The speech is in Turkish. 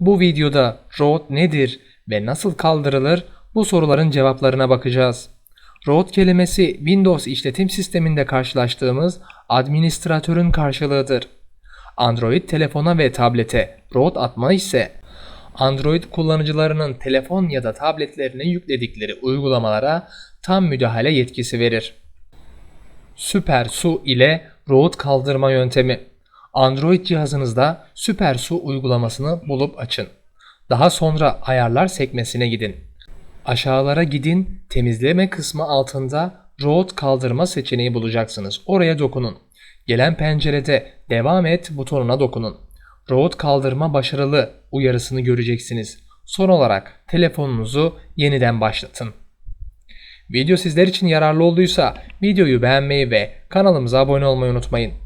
Bu videoda root nedir ve nasıl kaldırılır bu soruların cevaplarına bakacağız. Root kelimesi Windows işletim sisteminde karşılaştığımız administratörün karşılığıdır. Android telefona ve tablete root atma ise Android kullanıcılarının telefon ya da tabletlerine yükledikleri uygulamalara tam müdahale yetkisi verir. Süper Su ile root kaldırma yöntemi. Android cihazınızda Süper Su uygulamasını bulup açın. Daha sonra ayarlar sekmesine gidin. Aşağılara gidin, temizleme kısmı altında root kaldırma seçeneği bulacaksınız. Oraya dokunun. Gelen pencerede devam et butonuna dokunun. Root kaldırma başarılı uyarısını göreceksiniz. Son olarak telefonunuzu yeniden başlatın. Video sizler için yararlı olduysa videoyu beğenmeyi ve kanalımıza abone olmayı unutmayın.